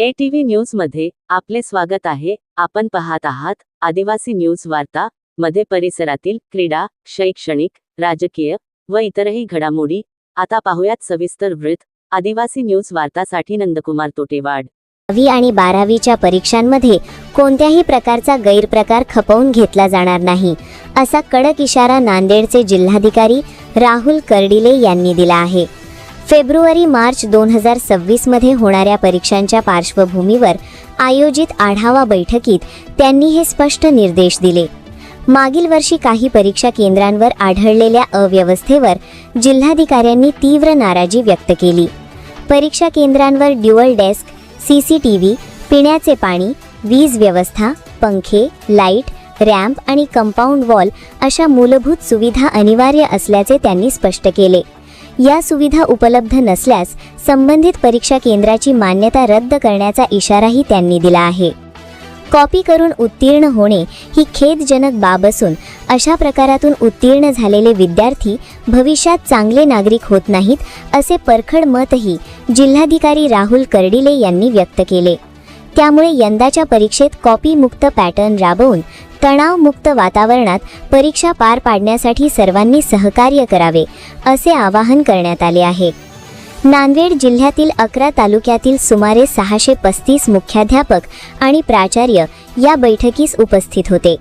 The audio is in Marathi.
ए टीव्ही न्यूजमध्ये आपले स्वागत आहे. आपण पाहत आहात आदिवासी न्यूज वार्ता मध्ये परिसरातील क्रीडा शैक्षणिक राजकीय व इतरही घडामोडी. आता पाहूयात सविस्तर वृत्त. आदिवासी न्यूज वार्तासाठी नंदकुमार तोटेवाड. दहावी आणि बारावीच्या परीक्षांमध्ये कोणत्याही प्रकारचा गैरप्रकार खपवून घेतला जाणार नाही असा कडक इशारा नांदेडचे जिल्हाधिकारी राहुल कर्डिले यांनी दिला आहे. फेब्रुवारी मार्च दोन हजार सव्वीसमध्ये होणाऱ्या परीक्षांच्या पार्श्वभूमीवर आयोजित आढावा बैठकीत त्यांनी हे स्पष्ट निर्देश दिले. मागील वर्षी काही परीक्षा केंद्रांवर आढळलेल्या अव्यवस्थेवर जिल्हाधिकाऱ्यांनी तीव्र नाराजी व्यक्त केली. परीक्षा केंद्रांवर dual desk C C T V पिण्याचे पाणी वीज व्यवस्था पंखे लाइट रॅम्प आणि कंपाऊंड वॉल अशा मूलभूत सुविधा अनिवार्य असल्याचे त्यांनी स्पष्ट केले. या सुविधा उपलब्ध नसल्यास संबंधित परीक्षा केंद्राची मान्यता रद्द करण्याचा इशाराही त्यांनी दिला आहे. कॉपी करून उत्तीर्ण होणे ही खेदजनक बाब असून अशा प्रकारातून उत्तीर्ण झालेले विद्यार्थी भविष्यात चांगले नागरिक होत नाहीत असे परखड मतही जिल्हाधिकारी राहुल कर्डिले यांनी व्यक्त केले. त्यामुळे यंदाच्या परीक्षेत कॉपीमुक्त पॅटर्न राबवून तणावमुक्त वातावरणात परीक्षा पार पाडण्यासाठी सर्वांनी सहकार्य करावे असे आवाहन करण्यात आले आहे. नांदेड जिल्ह्यातील अकरा तालुक्यातील सुमारे सहाशे पस्तीस मुख्याध्यापक आणि प्राचार्य या बैठकीस उपस्थित होते.